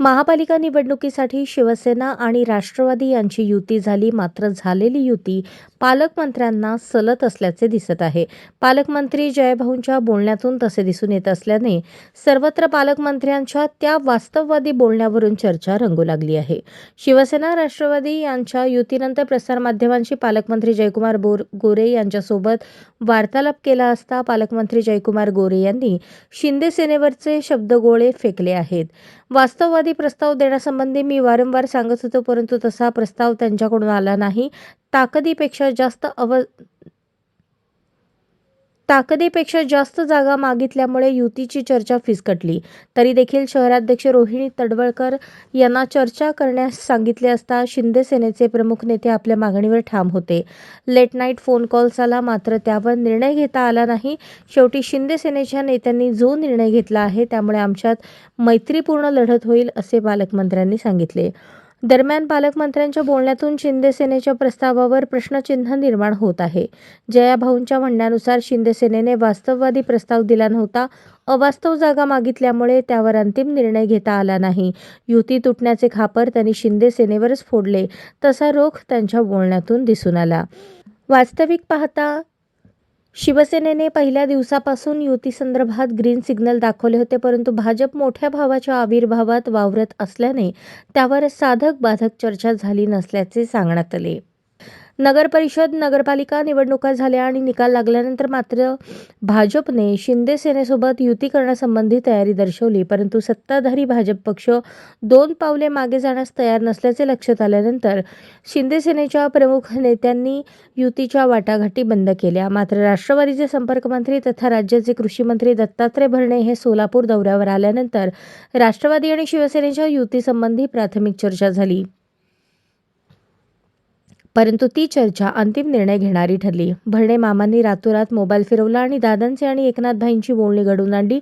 महापालिका निवडणुकीसाठी शिवसेना आणि राष्ट्रवादी यांची युती झाली मात्र झालेली युती पालकमंत्र्यांना सलत असल्याचे दिसत आहे. पालकमंत्री जयभाऊंच्या बोलण्यातून तसे दिसून येत असल्याने सर्वत्र पालकमंत्र्यांच्या त्या वास्तववादी बोलण्यावरून चर्चा रंगू लागली आहे. शिवसेना राष्ट्रवादी यांच्या युतीनंतर प्रसारमाध्यमांशी पालकमंत्री जयकुमार बोर गोरे यांच्यासोबत वार्तालाप केला असता पालकमंत्री जयकुमार गोरे यांनी शिंदे सेनेवरचे शब्दगोळे फेकले आहेत. वास्तववादी प्रस्ताव देण्यासंबंधी मी वारंवार सांगत होतो परंतु तसा प्रस्ताव त्यांच्याकडून आला नाही. ताकदीपेक्षा जास्त अव ताकदीपेक्षा जास्त जागा मागितल्यामुळे युतीची चर्चा फिसकटली. तरी देखील शहराध्यक्ष रोहिणी तडवळकर यांना चर्चा करण्यास सांगितले असता शिंदे सेनेचे प्रमुख नेते आपल्या मागणीवर ठाम होते. लेट नाईट फोन कॉल्स आला मात्र त्यावर निर्णय घेता आला नाही. शेवटी शिंदे सेनेच्या नेत्यांनी जो निर्णय घेतला आहे त्यामुळे आमच्यात मैत्रीपूर्ण लढत होईल असे पालकमंत्र्यांनी सांगितले. दरम्यान पालकमंत्र्यांच्या बोलण्यातून शिंदे सेनेच्या प्रस्तावावर प्रश्नचिन्ह निर्माण होत आहे. जयाभाऊंच्या म्हणण्यानुसार शिंदे सेनेने वास्तववादी प्रस्ताव दिला नव्हता. अवास्तव जागा मागितल्यामुळे त्यावर अंतिम निर्णय घेता आला नाही. युती तुटण्याचे खापर त्यांनी शिंदे सेनेवरच फोडले. तसा रोख त्यांच्या बोलण्यातून दिसून आला. वास्तविक पाहता शिवसेनेने पहिल्या दिवसापासून युतीसंदर्भात ग्रीन सिग्नल दाखवले होते परंतु भाजप मोठ्या भावाच्या आविर्भावात वावरत असल्याने त्यावर साधक बाधक चर्चा झाली नसल्याचे सांगण्यात आले. नगरपरिषद नगरपालिका निवडणुका झाल्या आणि निकाल लागल्यानंतर मात्र भाजपने शिंदे सेनेसोबत युती करण्यासंबंधी तयारी दर्शवली. परंतु सत्ताधारी भाजप पक्ष दोन पावले मागे जाण्यास तयार नसल्याचे लक्षात आल्यानंतर शिंदे सेनेच्या प्रमुख नेत्यांनी युतीच्या वाटाघाटी बंद केल्या. मात्र राष्ट्रवादीचे संपर्कमंत्री तथा राज्याचे कृषी मंत्री दत्तात्रय भरणे हे सोलापूर दौऱ्यावर आल्यानंतर राष्ट्रवादी आणि शिवसेनेच्या युतीसंबंधी प्राथमिक चर्चा झाली. परंतु ती चर्चा अंतिम निर्णय घेणारी ठरली. भरणे मामांनी रातोरात मोबाईल फिरवला आणि दादांचे आणि एकनाथभाईंची बोलणी घडवून आणली.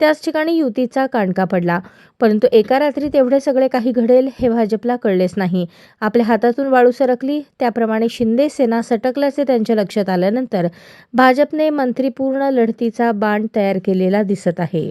त्याच ठिकाणी युतीचा काणका पडला. परंतु एका रात्रीत एवढे सगळे काही घडेल हे भाजपला कळलेच नाही. आपल्या हातातून वाळू सरकली. त्याप्रमाणे शिंदे सेना सटकल्याचे त्यांच्या लक्षात आल्यानंतर भाजपने मंत्रीपूर्ण लढतीचा बाण तयार केलेला दिसत आहे.